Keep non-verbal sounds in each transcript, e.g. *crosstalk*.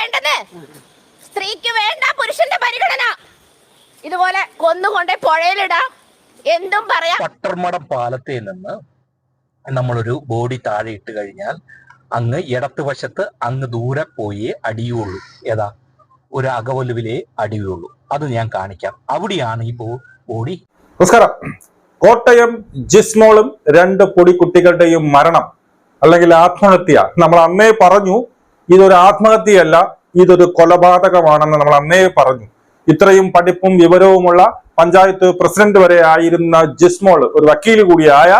വേണ്ടത് സ്ത്രീക്ക് വേണ്ട പുരുഷന്റെ പരിഗണന. ഇതുപോലെ കൊന്നുകൊണ്ടേ പുഴയിലിടാം. എന്തും പറയാം. പട്ടർമടം പാലത്തിൽ നിന്ന് നമ്മളൊരു ബോഡി താഴെ ഇട്ട് കഴിഞ്ഞാൽ അങ്ങ് ഇടത്ത് വശത്ത് അങ്ങ് ദൂരെ പോയി അടിയുള്ളൂ. ഏതാ? ഒരു അകവലുവിലെ അടിയുള്ളൂ. അത് ഞാൻ കാണിക്കാം. അവിടെയാണ് ഈ ബോ- ബോഡി. നമസ്കാരം. കോട്ടയം ജിസ്മോളും രണ്ട് പൊടിക്കുട്ടികളുടെയും മരണം അല്ലെങ്കിൽ ആത്മഹത്യ. നമ്മൾ അന്നേ പറഞ്ഞു ഇതൊരു ആത്മഹത്യയല്ല ഇതൊരു കൊലപാതകമാണെന്ന് നമ്മൾ അന്നേ പറഞ്ഞു. ഇത്രയും പഠിപ്പും വിവരവുമുള്ള പഞ്ചായത്ത് പ്രസിഡന്റ് വരെ ആയിരുന്ന ജിസ്മോൾ ഒരു വക്കീൽ കൂടിയായ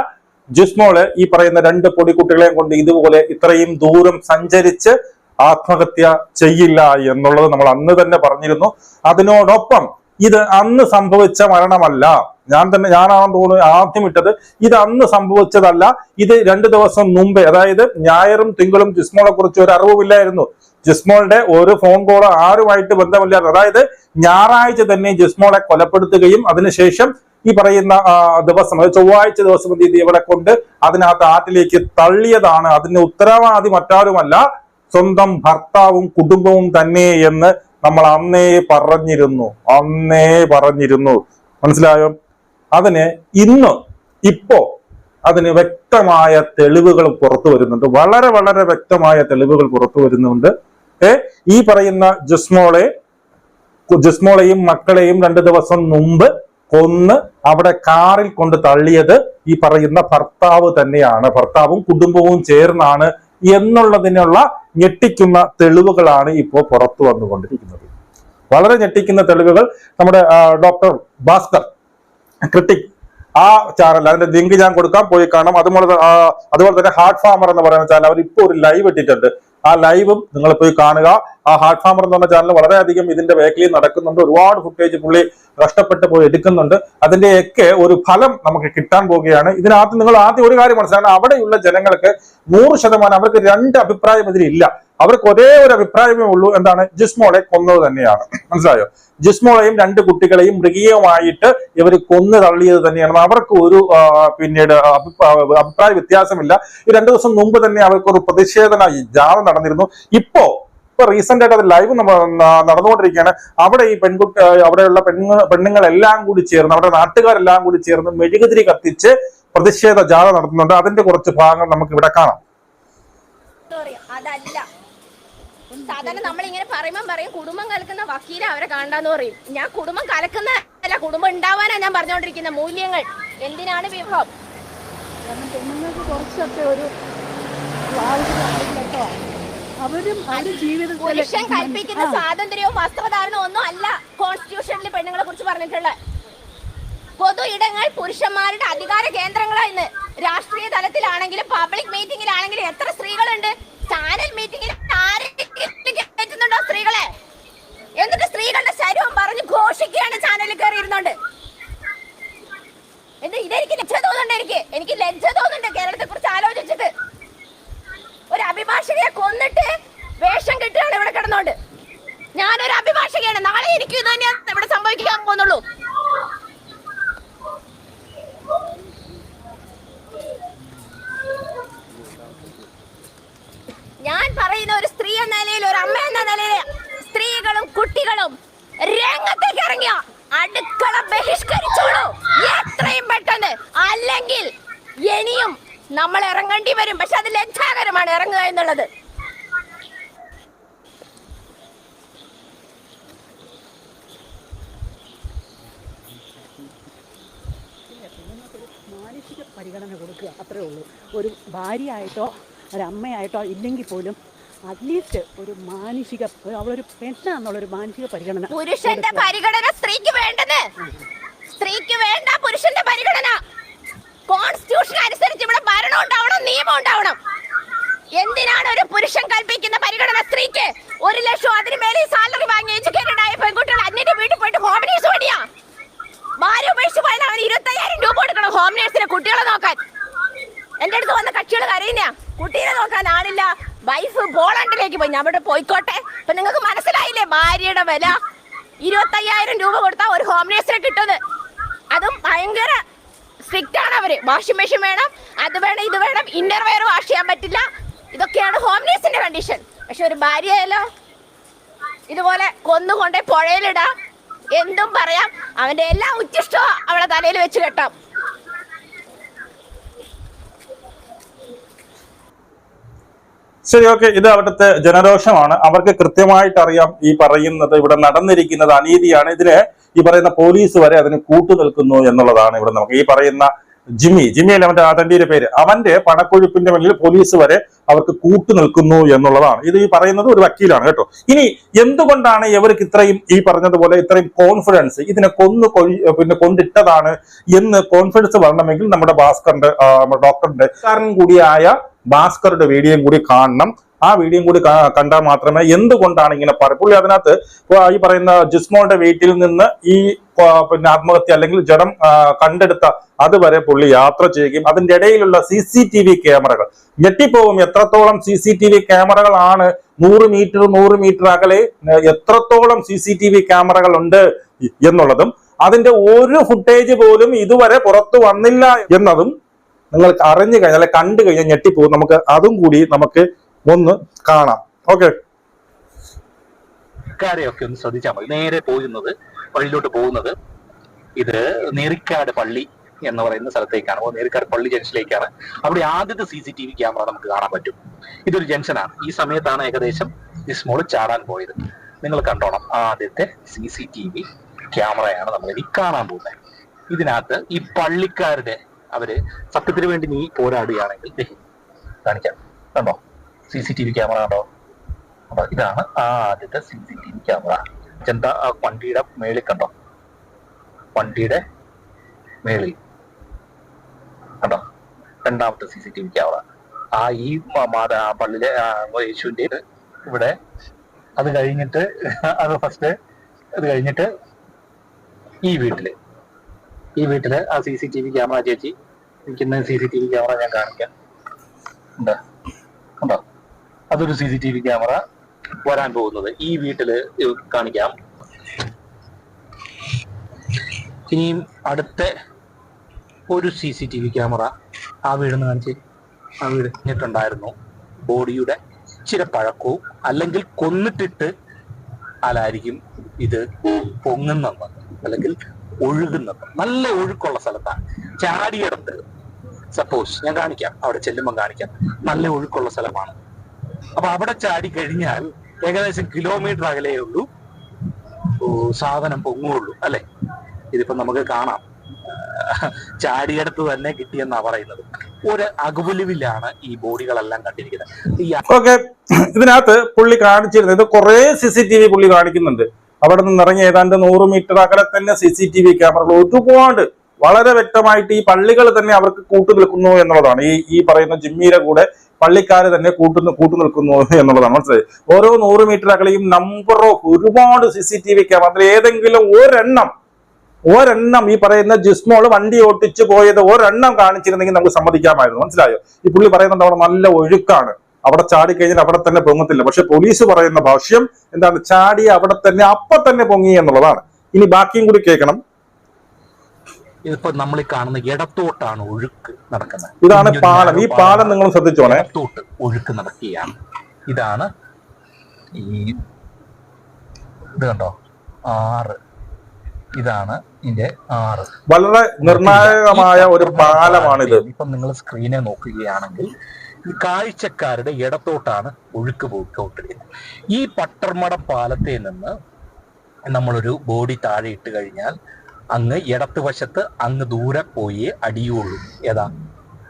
ജിസ്മോൾ ഈ പറയുന്ന രണ്ട് പൊടിക്കുട്ടികളെയും കൊണ്ട് ഇതുപോലെ ഇത്രയും ദൂരം സഞ്ചരിച്ച് ആത്മഹത്യ ചെയ്യില്ല എന്നുള്ളത് നമ്മൾ അന്ന് തന്നെ പറഞ്ഞിരുന്നു. അതിനോടൊപ്പം ഇത് അന്ന് സംഭവിച്ച മരണമല്ല. ഞാൻ തന്നെ ഞാനാണെന്ന് തോന്നുന്നു ആദ്യം ഇട്ടത്. ഇത് അന്ന് സംഭവിച്ചതല്ല. ഇത് രണ്ട് ദിവസം മുമ്പേ അതായത് ഞായറും തിങ്കളും ജിസ്മോളെ കുറിച്ച് ഒരു അറിവുമില്ലായിരുന്നു. ജിസ്മോളുടെ ഒരു ഫോൺ കോൾ ആരുമായിട്ട് ബന്ധമില്ലായിരുന്നു. അതായത് ഞായറാഴ്ച തന്നെ ജിസ്മോളെ കൊലപ്പെടുത്തുകയും അതിനുശേഷം ഈ പറയുന്ന ദിവസം അതായത് ചൊവ്വാഴ്ച ദിവസം എന്ത് ഇവിടെ കൊണ്ട് അതിനകത്ത് ആറ്റിലേക്ക് തള്ളിയതാണ്. അതിന് ഉത്തരവാദി മറ്റാരുമല്ല സ്വന്തം ഭർത്താവും കുടുംബവും തന്നെ എന്ന് നമ്മൾ അന്നേ പറഞ്ഞിരുന്നു. അന്നേ പറഞ്ഞിരുന്നു. മനസ്സിലായോ? അതിന് ഇന്ന് ഇപ്പോ അതിന് വ്യക്തമായ തെളിവുകൾ പുറത്തു വരുന്നുണ്ട്. വളരെ വളരെ വ്യക്തമായ തെളിവുകൾ പുറത്തു വരുന്നുണ്ട്. ഏ ഈ പറയുന്ന ജസ്മോളെ ജസ്മോളെയും മക്കളെയും രണ്ട് ദിവസം മുമ്പ് കൊന്ന് അവിടെ കാറിൽ കൊണ്ട് തള്ളിയത് ഈ പറയുന്ന ഭർത്താവ് തന്നെയാണ്. ഭർത്താവും കുടുംബവും ചേർന്നാണ് എന്നുള്ളതിനുള്ള ഞെട്ടിക്കുന്ന തെളിവുകളാണ് ഇപ്പോൾ പുറത്തു വന്നുകൊണ്ടിരിക്കുന്നത്. വളരെ ഞെട്ടിക്കുന്ന തെളിവുകൾ നമ്മുടെ ഡോക്ടർ ഭാസ്കർ ക്രിട്ടിക് ആ ചാനൽ അതിന്റെ ലിങ്ക് ഞാൻ കൊടുക്കാം പോയി കാണാം. അതുപോലെ അതുപോലെ തന്നെ ഹാർട്ട് ഫാമർ എന്ന് പറയുന്ന ചാനൽ അവർ ഇപ്പോൾ ഒരു ലൈവ് ഇട്ടിട്ടുണ്ട്. ആ ലൈവും നിങ്ങൾ പോയി കാണുക. ആ ഹാർട്ട് ഫാമർ എന്ന് പറഞ്ഞ ചാനൽ വളരെയധികം ഇതിന്റെ വേക്കലിൽ നടക്കുന്നുണ്ട്. ഒരുപാട് ഫുട്ടേജ് പുള്ളി കഷ്ടപ്പെട്ട് പോയി എടുക്കുന്നുണ്ട്. അതിന്റെയൊക്കെ ഒരു ഫലം നമുക്ക് കിട്ടാൻ പോവുകയാണ്. ഇതിനകത്ത് നിങ്ങൾ ആദ്യം ഒരു കാര്യം മനസ്സിലാക്കണം. അവിടെയുള്ള ജനങ്ങൾക്ക് നൂറ് ശതമാനം അവർക്ക് രണ്ട് അഭിപ്രായം ഇതിലില്ല അവർക്ക് ഒരേ ഒരു അഭിപ്രായമേ ഉള്ളൂ. എന്താണ്? ജിസ്മോളെ കൊന്നത് തന്നെയാണ്. മനസ്സിലായോ? ജിസ്മോളെയും രണ്ട് കുട്ടികളെയും മൃഗീയമായിട്ട് ഇവർ കൊന്നു തള്ളിയത് തന്നെയാണ്. അവർക്ക് ഒരു പിന്നീട് അഭിപ്രായ വ്യത്യാസമില്ല. ഈ രണ്ടു ദിവസം മുമ്പ് തന്നെ അവർക്ക് ഒരു പ്രതിഷേധന ജാഥ നടന്നിരുന്നു. ഇപ്പോ ഇപ്പൊ റീസെന്റ് ആയിട്ട് അത് ലൈവ് നടന്നുകൊണ്ടിരിക്കുകയാണ്. അവിടെ ഈ പെൺകുട്ടി അവിടെയുള്ള പെണ്ണു പെണ്ണുങ്ങളെല്ലാം കൂടി ചേർന്ന് അവിടെ നാട്ടുകാരെല്ലാം കൂടി ചേർന്ന് മെഴുകുതിരി കത്തിച്ച് പ്രതിഷേധ ജാഥ നടത്തുന്നുണ്ട്. അതിന്റെ കുറച്ച് ഭാഗങ്ങൾ നമുക്ക് ഇവിടെ കാണാം അതല്ല. സാധാരണ നമ്മളിങ്ങനെ പറയുമ്പോൾ പറയും കുടുംബം കലക്കുന്ന വക്കീല അവരെ കാണാന്ന് പറയും. ഞാൻ കുടുംബം കലക്കുന്ന അല്ല കുടുംബം ഉണ്ടാവാനാ ഞാൻ പറഞ്ഞുകൊണ്ടിരിക്കുന്ന മൂല്യങ്ങൾ. എന്തിനാണ് വിഭവം? പെണ്ണുങ്ങൾക്ക് കുറച്ചൊക്കെ ഒരു അവരും അവരും ജീവിതത്തിൽ പുരുഷൻ കൽപ്പിക്കുന്ന സ്വാതന്ത്ര്യവും വസ്ത്രധാരണവും ഒന്നും അല്ല കോൺസ്റ്റിറ്റ്യൂഷനിൽ പെണ്ണുങ്ങളെ കുറിച്ച് പറഞ്ഞിട്ടുള്ളത്. പൊതു ഇടങ്ങൾ പുരുഷന്മാരുടെ അധികാര കേന്ദ്രങ്ങളാണ് ഇന്ന്. രാഷ്ട്രീയ തലത്തിലാണെങ്കിലും പബ്ലിക് മീറ്റിംഗിലാണെങ്കിലും എത്ര സ്ത്രീകളുണ്ട്? ചാനൽ മീറ്റിംഗിൽ കയറ്റുന്നുണ്ടോ സ്ത്രീകളെ? എന്നിട്ട് സ്ത്രീകളുടെ ശരീരം പറഞ്ഞ് ഘോഷിക്കുകയാണ് ചാനലിൽ കയറി ഇരുന്നോണ്ട് എന്താ ഇതെനിക്ക് ലജ്ജ തോന്നുന്നുണ്ട് എനിക്ക്. എനിക്ക് ലജ്ജ തോന്നുന്നുണ്ട് കേരളത്തെ കുറിച്ച് ആലോചിച്ചിട്ട്. അഭിഭാഷകയെ കൊന്നിട്ട് വേഷം കെട്ടുകയാണ് ഇവിടെ കിടന്നോണ്ട്. ഞാനൊരു അഭിഭാഷകയാണ്. നാളെ എനിക്ക് തന്നെയാണ് ഇവിടെ സംഭവിക്കാൻ പോകുന്നുള്ളൂ. ഞാൻ പറയുന്ന ഒരു സ്ത്രീ എന്ന നിലയിൽ ഒരു അമ്മ എന്ന നിലയിൽ സ്ത്രീകളും കുട്ടികളും രംഗത്തേക്ക് ഇറങ്ങിയ? അടുക്കള ബഹിഷ്കരിച്ചോളൂ. എത്രയും പെട്ടെന്ന്. അല്ലെങ്കിൽ ഇനിയും നമ്മൾ ഇറങ്ങേണ്ടി വരും പക്ഷെ അത് ലജ്ജാകരമാണ് ഇറങ്ങുക എന്നുള്ളത്. മാനസിക പരിഗണന കൊടുക്കുക അത്രേ ഉള്ളൂ. ഒരു ഭാര്യയായിട്ടോ ഒരമ്മയായിട്ടോ ഇല്ലെങ്കിൽ പോലും അറ്റ്ലീസ്റ്റ് ഒരു മാനുഷിക അവളൊരു പെണ്ണാന്നുള്ളൊരു മാനുഷിക പരിഗണന പുരുഷന്റെ പരിഗണന സ്ത്രീക്ക് വേണ്ടത്. സ്ത്രീക്ക് വേണ്ട പുരുഷന്റെ പരിഗണന. കോൺസ്റ്റിറ്റ്യൂഷൻ അനുസരിച്ച് ഇവിടെ ഭരണം ഉണ്ടാവണം നിയമം ഉണ്ടാവണം. എന്തിനാണ് ഒരു പുരുഷൻ കൽപ്പിക്കുന്ന പരിഗണന സ്ത്രീക്ക് ഒരു ലക്ഷം അതിന് മേലെ സാലറി വാങ്ങി എഡ്യൂക്കേറ്റഡ് ആയ പെൺകുട്ടികൾ അന്യന്റെ വീട്ടിൽ പോയിട്ട് ഹോം നേഴ്സ് പണിയാ ഭാര്യ ഉപേക്ഷിച്ച് പോയാൽ അവന് ഇരുപത്തയ്യായിരം രൂപ കൊടുക്കണം ഹോം നേഴ്സിനെ കുട്ടികളെ നോക്കാൻ. എന്റെ അടുത്ത് വന്ന കക്ഷികൾ കരയുന്ന കുട്ടീനെ നോക്കാൻ ആളില്ല. വൈഫ് പോളണ്ടിലേക്ക് പോയി. ഞാൻ അവിടെ പോയിക്കോട്ടെ. അപ്പൊ നിങ്ങൾക്ക് മനസ്സിലായില്ലേ ഭാര്യയുടെ വില? ഇരുപത്തയ്യായിരം രൂപ കൊടുത്താൽ ഒരു ഹോം നേഴ്സിനെ കിട്ടുന്നത്. അതും ഭയങ്കര സ്ട്രിക്റ്റ് ആണ് അവർ. വാഷിംഗ് മെഷീൻ വേണം അത് വേണം ഇത് വേണം. ഇന്നർ വെയർ വാഷ് ചെയ്യാൻ പറ്റില്ല. ഇതൊക്കെയാണ് ഹോംനേഴ്സിന്റെ കണ്ടീഷൻ പക്ഷെ ഒരു ഭാര്യയല്ലോ ഇതുപോലെ കൊന്നുകൊണ്ടേ പുഴയിലിടാം. എന്തും പറയാം. അവന്റെ എല്ലാ ഉച്ചിഷ്ടവും അവളെ തലയിൽ വെച്ച് കെട്ടാം. ശരി ഓക്കെ. ഇത് അവിടുത്തെ ജനരോഷമാണ്. അവർക്ക് കൃത്യമായിട്ട് അറിയാം ഈ പറയുന്നത്. ഇവിടെ നടന്നിരിക്കുന്നത് അനീതിയാണ്. ഇതിന് ഈ പറയുന്ന പോലീസ് വരെ അതിന് കൂട്ടു നിൽക്കുന്നു എന്നുള്ളതാണ് ഇവിടെ നമുക്ക് ഈ പറയുന്ന ജിമ്മി. ജിമ്മി അല്ല അവന്റെ അതന്റെ പേര്? അവന്റെ പണക്കൊഴുപ്പിന്റെ മുന്നിൽ പോലീസ് വരെ അവർക്ക് കൂട്ടു നിൽക്കുന്നു എന്നുള്ളതാണ്. ഇത് ഈ പറയുന്നത് ഒരു വക്കീലാണ് കേട്ടോ. ഇനി എന്തുകൊണ്ടാണ് ഇവർക്ക് ഇത്രയും ഈ പറഞ്ഞതുപോലെ ഇത്രയും കോൺഫിഡൻസ് ഇതിനെ കൊന്നു പിന്നെ കൊണ്ടിട്ടതാണ് എന്ന് കോൺഫിഡൻസ് വരണമെങ്കിൽ നമ്മുടെ ഭാസ്കറിന്റെ ഡോക്ടറിന്റെ കൂടിയായ ഭാസ്കറുടെ വീഡിയോയും കൂടി കാണണം. ആ വീഡിയോയും കൂടി കണ്ടാൽ മാത്രമേ എന്തുകൊണ്ടാണ് ഇങ്ങനെ പറയും പുള്ളി അതിനകത്ത് ഈ പറയുന്ന ജിസ്മോളുടെ വീട്ടിൽ നിന്ന് ഈ പിന്നെ ആത്മഹത്യ അല്ലെങ്കിൽ ജഡം കണ്ടെടുത്ത അതുവരെ പുള്ളി യാത്ര ചെയ്യുകയും അതിന്റെ ഇടയിലുള്ള സി സി ടി വി ക്യാമറകൾ. ഞെട്ടിപ്പോവും എത്രത്തോളം സി സി ടി വി ക്യാമറകളാണ് നൂറ് മീറ്റർ നൂറ് മീറ്റർ അകലെ എത്രത്തോളം സി സി ടി വി ക്യാമറകൾ ഉണ്ട് എന്നുള്ളതും അതിന്റെ ഒരു ഫുട്ടേജ് പോലും ഇതുവരെ പുറത്തു വന്നില്ല എന്നതും നിങ്ങൾക്ക് അറിഞ്ഞു കഴിഞ്ഞാൽ കണ്ടു കഴിഞ്ഞാൽ ഞെട്ടിപ്പോകും നമുക്ക് അതും കൂടി നമുക്ക് ഒന്ന് കാണാം. ഓക്കെ ഒക്കെ ഒന്ന് ശ്രദ്ധിച്ചാൽ മതി. നേരെ പോകുന്നത് വഴിയിലോട്ട് പോകുന്നത് ഇത് നെറിക്കാട് പള്ളി എന്ന് പറയുന്ന സ്ഥലത്തേക്കാണ്. അപ്പോൾ നെറിക്കാട് പള്ളി ജംഗ്ഷനിലേക്കാണ്. അവിടെ ആദ്യത്തെ C C T V camera നമുക്ക് കാണാൻ പറ്റും. ഇതൊരു ജംഗ്ഷനാണ്. ഈ സമയത്താണ് ഏകദേശം ഇസ്മോൾ ചാടാൻ പോയത്. നിങ്ങൾ കണ്ടോണം. ആദ്യത്തെ സി സി ടി വി ക്യാമറയാണ് നമ്മൾ ഇനി കാണാൻ പോകുന്നത്. ഇതിനകത്ത് ഈ പള്ളിക്കാരുടെ അവർ സത്യത്തിന് വേണ്ടി നീ പോരാടുകയാണെങ്കിൽ കാണിക്കാം. കണ്ടോ? C C T V camera ഉണ്ടോ? അപ്പൊ ഇതാണ് ആ ആദ്യത്തെ C C T V camera എന്താ ആ വണ്ടിയുടെ മേളിൽ കണ്ടോ? വണ്ടിയുടെ മേളിൽ. കണ്ടോ? രണ്ടാമത്തെ C C T V camera ആ ഈ പള്ളിയിലെ യേശുവിന്റെ ഇവിടെ. അത് കഴിഞ്ഞിട്ട് *laughs* അത് ഫസ്റ്റ് അത് കഴിഞ്ഞിട്ട് ഈ വീട്ടിൽ. ഈ വീട്ടിൽ ആ C C T V camera ചേച്ചി നിൽക്കുന്ന C C T V camera ഞാൻ കാണിക്കാം. ഉണ്ടോ അതൊരു C C T V camera വരാൻ പോകുന്നത്. ഈ വീട്ടിൽ കാണിക്കാം. ഇനിയും അടുത്ത ഒരു C C T V camera ആ വീടെന്ന് കാണിച്ച് ആ വീട് ഇട്ടിട്ടുണ്ടായിരുന്നു. ബോഡിയുടെ ഇച്ചിരി പഴക്കവും അല്ലെങ്കിൽ കൊന്നിട്ടിട്ട് അലായിരിക്കും ഇത് പൊങ്ങുന്നത് അല്ലെങ്കിൽ ഒഴുകുന്നത്. നല്ല ഒഴുക്കുള്ള സ്ഥലത്താണ്. ചാടിയിടത്ത്. സപ്പോസ് ഞാൻ കാണിക്കാം. അവിടെ ചെല്ലുമ്പോൾ കാണിക്കാം. നല്ല ഒഴുക്കുള്ള സ്ഥലമാണ്. അപ്പൊ അവിടെ ചാടി കഴിഞ്ഞാൽ ഏകദേശം കിലോമീറ്റർ അകലേ ഉള്ളൂ. സാധനം പൊങ്ങുള്ളൂ അല്ലെ? ഇതിപ്പോ നമുക്ക് കാണാം. ചാടിയടുത്ത് തന്നെ കിട്ടിയെന്നാ പറയുന്നത്. ഒരു അകുപുലുവിലാണ് ഈ ബോഡികളെല്ലാം കണ്ടിരിക്കുന്നത്. ഓക്കെ ഇതിനകത്ത് പുള്ളി കാണിച്ചിരുന്നത് ഇത് കുറെ സി സി ടി വി പുള്ളി കാണിക്കുന്നുണ്ട്. അവിടെ നിന്ന് ഇറങ്ങി ഏതാണ്ട് നൂറ് മീറ്റർ അകലെ തന്നെ സി സി ടി വി ക്യാമറകൾ ഒരുപാട് വളരെ വ്യക്തമായിട്ട് ഈ പള്ളികൾ തന്നെ അവർക്ക് കൂട്ടു നിൽക്കുന്നു എന്നുള്ളതാണ്. ഈ ഈ പറയുന്ന ജിമ്മിയുടെ കൂടെ പള്ളിക്കാര് തന്നെ കൂട്ടുന്നു കൂട്ടു നിൽക്കുന്നു എന്നുള്ളതാണ്. മനസ്സിലായി? ഓരോ നൂറ് മീറ്റർ അകലെയും നമ്പർ ഓഫ് ഒരുപാട് C C T V camera ഏതെങ്കിലും ഒരെണ്ണം ഒരെണ്ണം ഈ പറയുന്ന ജിസ്മോൾ വണ്ടി ഓട്ടിച്ചു പോയത് ഒരെണ്ണം കാണിച്ചിരുന്നെങ്കിൽ നമുക്ക് സമ്മതിക്കാമായിരുന്നു. മനസ്സിലായോ? ഈ പുള്ളി പറയുന്നുണ്ട് അവിടെ നല്ല ഒഴുക്കാണ്. അവിടെ ചാടി കഴിഞ്ഞാൽ അവിടെ തന്നെ പൊങ്ങത്തില്ല. പക്ഷെ പോലീസ് പറയുന്ന ഭാഷ്യം എന്താണ്? ചാടി അവിടെ തന്നെ അപ്പൊ തന്നെ പൊങ്ങി എന്നുള്ളതാണ്. ഇനി ബാക്കിയും കൂടി കേൾക്കണം. ഇതിപ്പോ നമ്മൾ ഈ കാണുന്ന ഇടത്തോട്ടാണ് ഒഴുക്ക് നടക്കുന്നത്. ഇതാണ് പാലം. ഈ പാലം നിങ്ങൾ ശ്രദ്ധിച്ചോണേ ഇടത്തോട്ട് ഒഴുക്ക് നടക്കുകയാണ്. ഇതാണ് ഈ ഇത് കണ്ടോ? ആറ്. ഇതാണ് ഇതിന്റെ ആറ്. വളരെ നിർണായകമായ ഒരു പാലമാണിത്. ഇപ്പം നിങ്ങൾ സ്ക്രീനെ നോക്കുകയാണെങ്കിൽ ഈ കാഴ്ചക്കാരുടെ ഇടത്തോട്ടാണ് ഒഴുക്ക് പോയിക്കൊണ്ടിരിക്കുന്നത്. ഈ പട്ടർമടം പാലത്തിൽ നിന്ന് നമ്മളൊരു ബോഡി താഴെ ഇട്ട് കഴിഞ്ഞാൽ അങ്ങ് ഇടത്ത് വശത്ത് അങ്ങ് ദൂരെ പോയി അടിയുള്ളൂ. ഏതാ?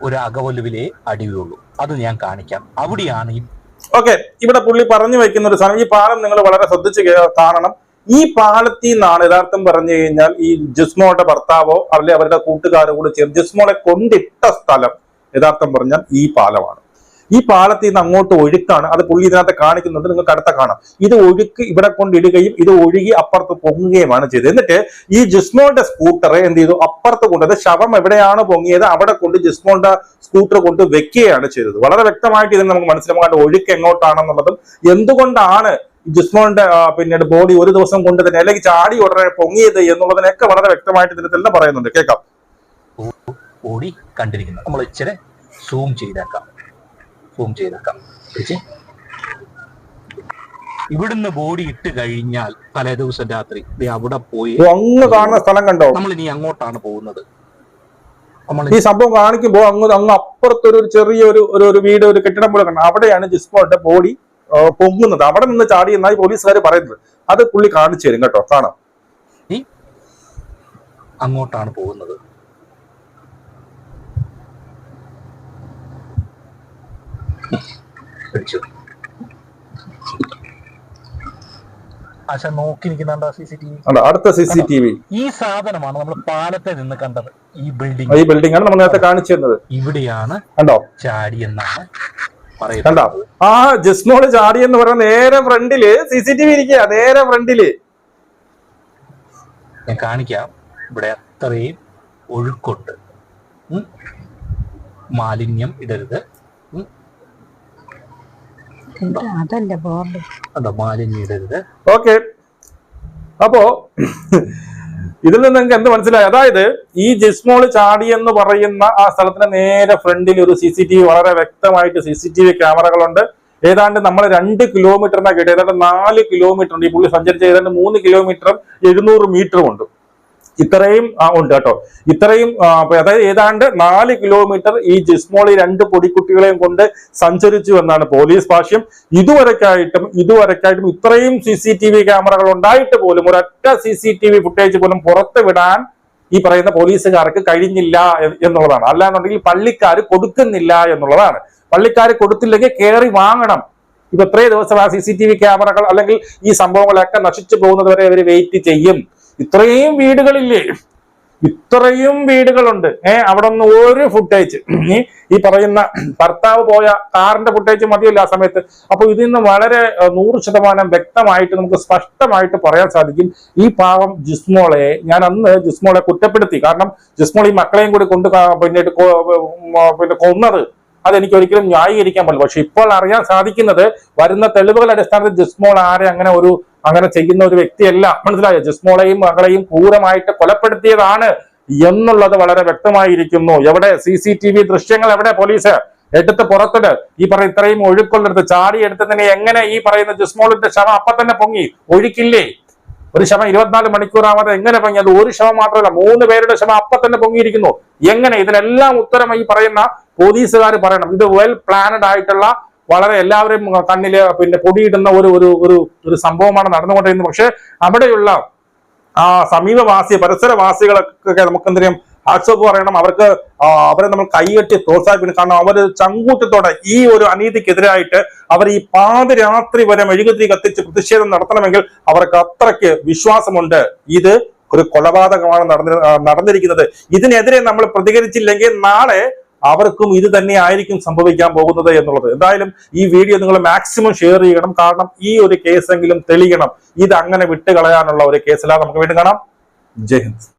ഒരു അകവലുവിലേ അടിയുള്ളൂ. അത് ഞാൻ കാണിക്കാം. അവിടെയാണ് ഈ ഓക്കെ ഇവിടെ പുള്ളി പറഞ്ഞു വെക്കുന്ന ഒരു സാധനം. ഈ പാലം നിങ്ങൾ വളരെ ശ്രദ്ധിച്ച് കാണണം. ഈ പാലത്തിൽ നിന്നാണ് യഥാർത്ഥം പറഞ്ഞു കഴിഞ്ഞാൽ ഈ ജിസ്മോയുടെ ഭർത്താവോ അല്ലെങ്കിൽ അവരുടെ കൂട്ടുകാരോ കൂടെ ചേർന്ന് ജിസ്മോളെ കൊണ്ടിട്ട സ്ഥലം യഥാർത്ഥം പറഞ്ഞാൽ ഈ പാലമാണ്. ഈ പാലത്തിൽ നിന്ന് അങ്ങോട്ട് ഒഴുക്കാണ്. അത് പുള്ളി ഇതിനകത്ത് കാണിക്കുന്നുണ്ട് നിങ്ങൾക്ക് അടുത്ത കാണാം. ഇത് ഒഴുക്ക് ഇവിടെ കൊണ്ടിടുകയും ഇത് ഒഴുകി അപ്പുറത്ത് പൊങ്ങുകയുമാണ് ചെയ്തത്. എന്നിട്ട് ഈ ജിസ്മോന്റെ സ്കൂട്ടർ എന്ത് ചെയ്തു? അപ്പുറത്ത് കൊണ്ടത് ശവം എവിടെയാണ് പൊങ്ങിയത്? അവിടെ കൊണ്ട് ജിസ്മോന്റെ സ്കൂട്ടർ കൊണ്ട് വെക്കുകയാണ് ചെയ്തത്. വളരെ വ്യക്തമായിട്ട് ഇതിന് നമുക്ക് മനസ്സിലാക്കാൻ ഒഴുക്ക് എങ്ങോട്ടാണെന്നുള്ളതും എന്തുകൊണ്ടാണ് ജിസ്മോന്റെ പിന്നീട് ബോഡി ഒരു ദിവസം കൊണ്ട് തന്നെ അല്ലെങ്കിൽ ചാടി ഉടനെ പൊങ്ങിയത് എന്നുള്ളതിനൊക്കെ വളരെ വ്യക്തമായിട്ട് ഇതിന് തന്നെ പറയുന്നുണ്ട്. കേൾക്കാം. ഓടി കണ്ടിരിക്കുന്നു. നമ്മൾ ഇച്ചിരി സൂം ചെയ്തേക്കാം. സൂം ചെയ്തേക്കാം. ഇവിടുന്ന് ബോഡി ഇട്ട് കഴിഞ്ഞാൽ തലേ ദിവസം രാത്രി അവിടെ പോയി ഓ, അങ്ങ് കാണുന്ന സ്ഥലം കണ്ടോ? നമ്മൾ ഇനി അങ്ങോട്ടാണ് പോകുന്നത്. ഈ സംഭവം കാണിക്കുമ്പോൾ അങ്ങ് അങ്ങ് അപ്പുറത്തൊരു ചെറിയൊരു ചെറിയ ഒരു ഒരു വീട് ഒരു കെട്ടിടം പോലെ കണ്ടു. അവിടെയാണ് ജിസ്മോന്റെ ബോഡി പൊങ്ങുന്നത്. അവിടെ നിന്ന് ചാടി എന്നായി പോലീസുകാർ പറയുന്നത്. അത് പുള്ളി കാണിച്ചു തരും കേട്ടോ. കാണാം. അങ്ങോട്ടാണ് പോകുന്നത്. പിടിച്ചു നോക്കി നിൽക്കുന്നുണ്ടോ സി സി ടി വി കണ്ടോ അടുത്ത സി സി ടി വി ഈ സാധനമാണ് നമ്മൾ പാലത്തെ നിന്ന് കണ്ടത് ഈ ബിൽഡിംഗ് ഈ ബിൽഡിംഗ് ആണ് നമ്മൾ നേരത്തെ കാണിച്ചു തന്നത്. ഇവിടെയാണ് കണ്ടോ? ചാടി എന്നാണ് പറയുന്നത്. കണ്ടോ? ആ ജസ്മോൾ ചാടി എന്ന് പറയുന്ന നേരെ ഫ്രണ്ടിൽ സി സി ടി വി ഇരിക്കുക നേരെ ഫ്രണ്ടിൽ. ഞാൻ കാണിക്കാം. ഇവിടെ അത്രയും ഒഴുക്കുണ്ട്. മാലിന്യം ഇടരുത്. അതല്ല ബോർഡ് അതാ മാലിന്യം ഇടരുത്. ഓക്കെ. അപ്പോ ഇതിൽ നിന്ന് നിങ്ങൾക്ക് എന്ത് മനസ്സിലായി? അതായത് ഈ ജിസ്മോൾ ചാടി എന്ന് പറയുന്ന ആ സ്ഥലത്തിന് നേരെ ഫ്രണ്ടിൽ ഒരു സി സി ടി വി വളരെ വ്യക്തമായിട്ട് സി സി ടി വി ക്യാമറകളുണ്ട്. ഏതാണ്ട് നമ്മൾ രണ്ട് കിലോമീറ്ററിനാ കേട്ടത് ഏതാണ്ട് നാല് കിലോമീറ്റർ ഉണ്ട് ഈ പുള്ളി സഞ്ചരിച്ച ഏതാണ്ട് മൂന്ന് കിലോമീറ്ററും എഴുന്നൂറ് മീറ്ററും ഉണ്ട്. ഇത്രയും ഉണ്ട് കേട്ടോ. ഇത്രയും അതായത് ഏതാണ്ട് നാല് കിലോമീറ്റർ ഈ ജിസ്മോളി രണ്ട് പൊടിക്കുട്ടികളെയും കൊണ്ട് സഞ്ചരിച്ചു എന്നാണ് പോലീസ് ഭാഷ്യം. ഇതുവരെക്കായിട്ടും ഇതുവരെക്കായിട്ടും ഇത്രയും സി സി ടി വി ക്യാമറകൾ ഉണ്ടായിട്ട് പോലും ഒരൊറ്റ C C T V footage പോലും പുറത്ത് വിടാൻ ഈ പറയുന്ന പോലീസുകാർക്ക് കഴിഞ്ഞില്ല എന്നുള്ളതാണ്. അല്ലാന്നുണ്ടെങ്കിൽ പള്ളിക്കാർ കൊടുക്കുന്നില്ല എന്നുള്ളതാണ്. പള്ളിക്കാർ കൊടുത്തില്ലെങ്കിൽ കയറി വാങ്ങണം. ഇപ്പൊ ഇത്രയും ദിവസം ആ സി സി ടി വി ക്യാമറകൾ അല്ലെങ്കിൽ ഈ സംഭവങ്ങളൊക്കെ നശിച്ചു പോകുന്നത് വരെ അവർ വെയിറ്റ് ചെയ്യും. ഇത്രയും വീടുകളില്ലേ? ഇത്രയും വീടുകളുണ്ട്. ഏഹ് അവിടെ നിന്ന് ഒരു ഫുട്ടേജ് ഈ പറയുന്ന ഭർത്താവ് പോയ കാറിന്റെ ഫുട്ടേജ് മതിയല്ല ആ സമയത്ത്. അപ്പൊ ഇതിൽ നിന്ന് വളരെ നൂറ് ശതമാനം വ്യക്തമായിട്ട് നമുക്ക് സ്പഷ്ടമായിട്ട് പറയാൻ സാധിക്കും. ഈ പാവം ജിസ്മോളെ ഞാൻ അന്ന് ജിസ്മോളെ കുറ്റപ്പെടുത്തി. കാരണം ജിസ്മോൾ ഈ മക്കളെയും കൂടി കൊണ്ട് പിന്നീട് പിന്നെ കൊന്നത്. അതെനിക്ക് ഒരിക്കലും ന്യായീകരിക്കാൻ പറ്റില്ല. പക്ഷെ ഇപ്പോൾ അറിയാൻ സാധിക്കുന്നത് വരുന്ന തെളിവുകളുടെ അടിസ്ഥാനത്തിൽ ജിസ്മോൾ ആരെ അങ്ങനെ ഒരു അങ്ങനെ ചെയ്യുന്ന ഒരു വ്യക്തിയല്ല. മനസ്സിലായോ? ജിസ്മോളെയും മകളെയും ക്രൂരമായിട്ട് കൊലപ്പെടുത്തിയതാണ് എന്നുള്ളത് വളരെ വ്യക്തമായിരിക്കുന്നു. എവിടെ? സി സി ടി വി ദൃശ്യങ്ങൾ എവിടെ പോലീസ്? എടുത്ത് പുറത്തിട്ട് ഈ പറ ഇത്രയും ഒഴുക്കുള്ളെടുത്ത് ചാടി എടുത്തതിനെ എങ്ങനെ ഈ പറയുന്ന ജിസ്മോളിന്റെ ശവം അപ്പൊ തന്നെ പൊങ്ങി? ഒഴുക്കില്ലേ? ഒരു ശവം ഇരുപത്തിനാല് മണിക്കൂറാവാതെ എങ്ങനെ പൊങ്ങി? അത് ഒരു ശവം മാത്രമല്ല മൂന്ന് പേരുടെ ശവം അപ്പൊ തന്നെ പൊങ്ങിയിരിക്കുന്നു. എങ്ങനെ? ഇതിനെല്ലാം ഉത്തരം ഈ പറയുന്ന പോലീസുകാർ പറയണം. ഇത് വെൽ പ്ലാനഡ് ആയിട്ടുള്ള വളരെ എല്ലാവരെയും കണ്ണിൽ പിന്നെ പൊടിയിടുന്ന ഒരു ഒരു ഒരു ഒരു സംഭവമാണ് നടന്നുകൊണ്ടിരുന്നത് പക്ഷെ അവിടെയുള്ള ആ സമീപവാസി പരിസരവാസികളൊക്കെ നമുക്ക് എന്തെങ്കിലും ആക്ഷേപം പറയണം. അവർക്ക് അവരെ നമ്മൾ കൈകെട്ടി പ്രോത്സാഹിപ്പിക്കണം. കാരണം അവർ ചങ്കൂറ്റത്തോടെ ഈ ഒരു അനീതിക്കെതിരായിട്ട് അവർ ഈ പാതിരാത്രി വരെ മെഴുകുതിരി കത്തിച്ച് പ്രതിഷേധം നടത്തണമെങ്കിൽ അവർക്ക് അത്രയ്ക്ക് വിശ്വാസമുണ്ട്. ഇത് ഒരു കൊലപാതകമാണ് നടന്നി നടന്നിരിക്കുന്നത്. ഇതിനെതിരെ നമ്മൾ പ്രതികരിച്ചില്ലെങ്കിൽ നാളെ അവർക്കും ഇത് തന്നെ ആയിരിക്കും സംഭവിക്കാൻ പോകുന്നത് എന്നുള്ളത്. എന്തായാലും ഈ വീഡിയോ നിങ്ങൾ മാക്സിമം ഷെയർ ചെയ്യണം. കാരണം ഈ ഒരു കേസെങ്കിലും തെളിയണം. ഇത് അങ്ങനെ വിട്ടുകളയാനുള്ള ഒരു കേസിലാണ് നമുക്ക് വീണ്ടും കാണാം. ജയ് ഹിന്ദ്.